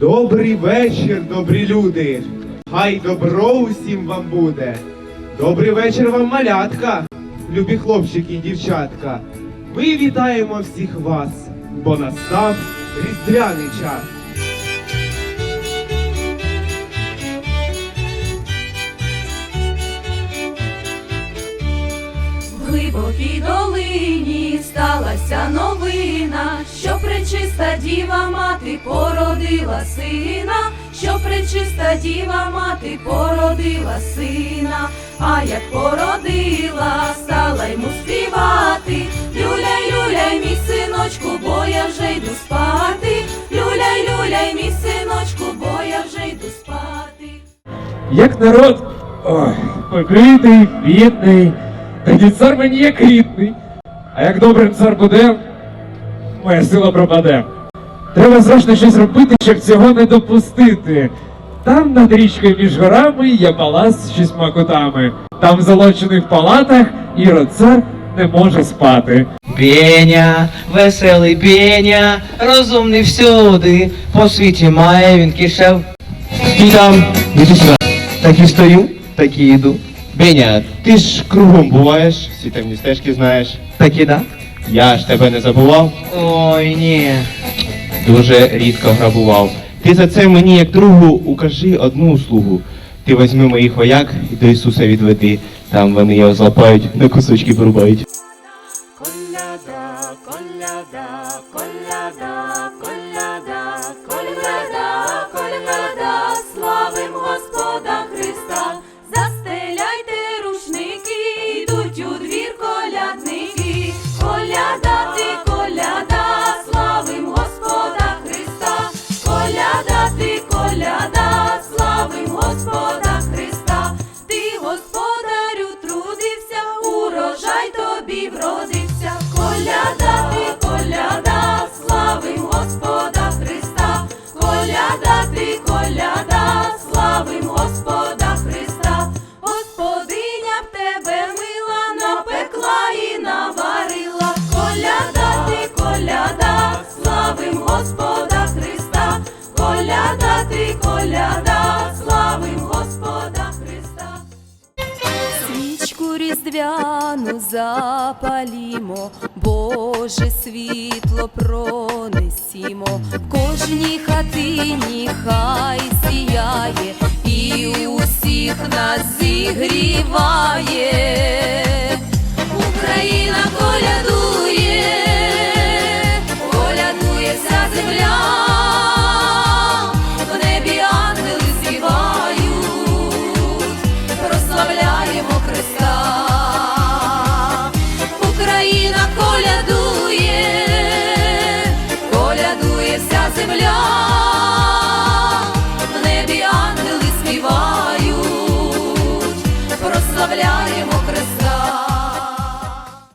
Добрий вечір, добрі люди. Хай добро усім вам буде. Добрий вечір вам, малятка, любі хлопчики і дівчатка. Ми вітаємо всіх вас, бо настав різдвяний час. В глибокій долині сталася новина, пречиста діва мати породила сина, що пречиста діва мати породила сина, а як породила, стала йому співати. Люляй, люляй, мій синочку, бо я вже йду спати. Люляй, люляй, мій синочку, бо я вже йду спати. Як народ ой, покритий, бідний, тоді цар мені як рідний. А як добрим цар буде, моя сила пропаде. Треба зрочно щось робити, щоб цього не допустити. Там над річкою між горами є палац з шістьма кутами. Там в золочених палатах ірод цар не може спати. Пеня, веселий пеня, розумний всюди, по світі має він кишев. І там, сюди. Так і стою, так і йду. Беня, ти ж кругом буваєш, всі темні стежки знаєш. Так і да. Я ж тебе не забував, Ой, ні. дуже рідко грабував. Ти за це мені, як другу, укажи одну услугу. Ти візьми моїх вояк і до Ісуса відведи. Там вони його злапають, на кусочки порубають. Коляда, коляда, коляда, коляда, коляда, різдвяну запалімо, Боже світло пронесімо, в кожній хатині хай сіяє і усіх нас зігріває. Зоряний